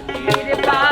你的爸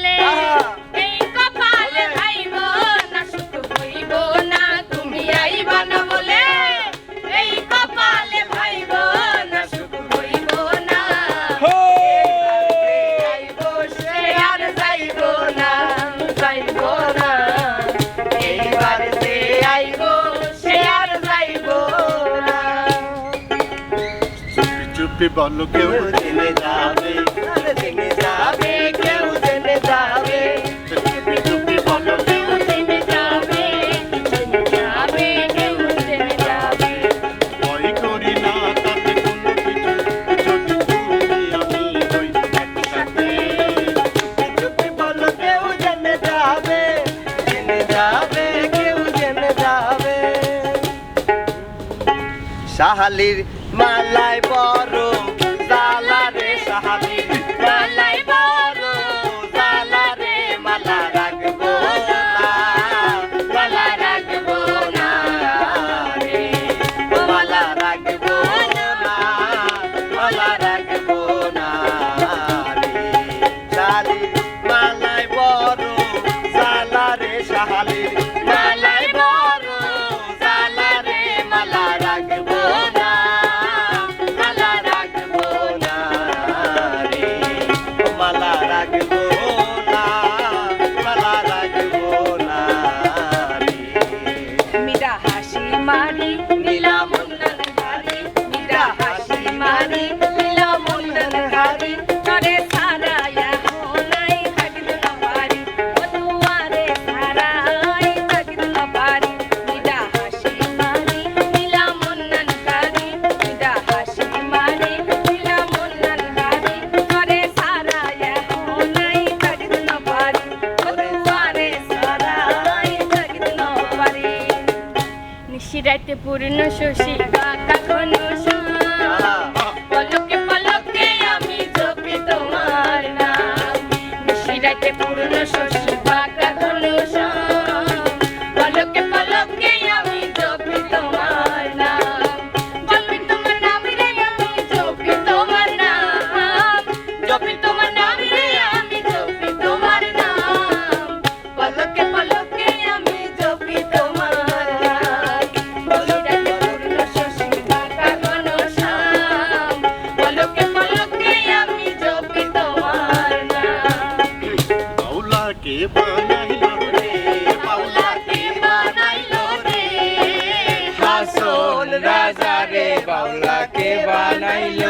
কপালে এই কপালে ভাইব না শুধু হইব না তুমি আইব না বলে। এই কপালে ভাইব না শুধু হইব না। আইব সে আর যাইব না যাইব না। এইবার সে আইব সে আর যাইব না। চুপি চুপি বলো কেউ চলে যাবে। কাহালির মালায় বড় রাতে পূর্ণ শশী বাঁকা baila.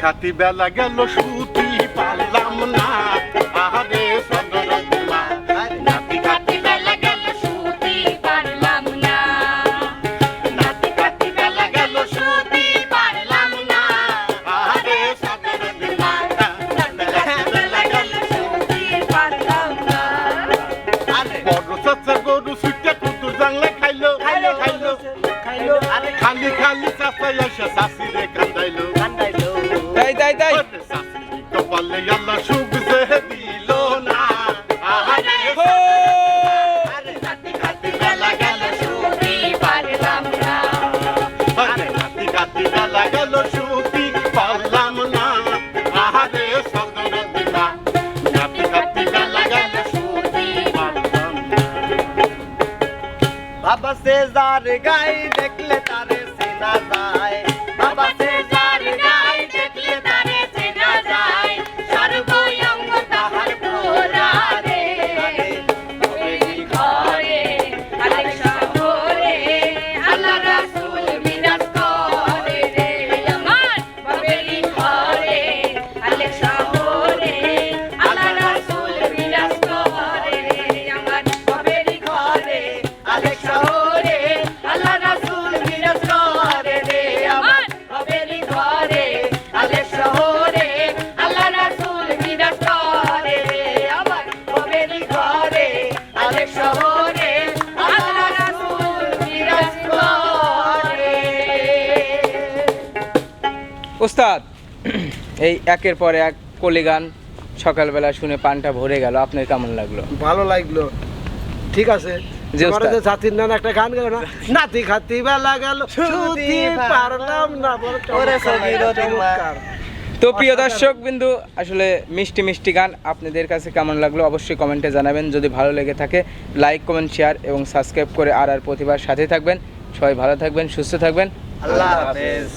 খাতি বেলা গেল সুতি পারলাম না। আহারে সব বলে আল্লাহ সুখ দিল না। আহারে হো! আরে কাতি না। বাবা সে যার গাই দেখলে তারে সিনা যায়। ওস্তাদ এই একের পর এক কলি গান সকালবেলা শুনে পানটা ভরে গেল। আপনার কেমন লাগল? ভালো লাগল। ঠিক আছে। তো প্রিয় দর্শক বিন্দু আসলে মিষ্টি মিষ্টি গান আপনাদের কাছে কেমন লাগল অবশ্যই কমেন্টে জানাবেন। যদি ভালো লেগে থাকে লাইক কমেন্ট শেয়ার এবং সাবস্ক্রাইব করে আর আর প্রতিভার সাথে থাকবেন। সবাই ভালো থাকবেন সুস্থ থাকবেন। আল্লাহ হাফেজ।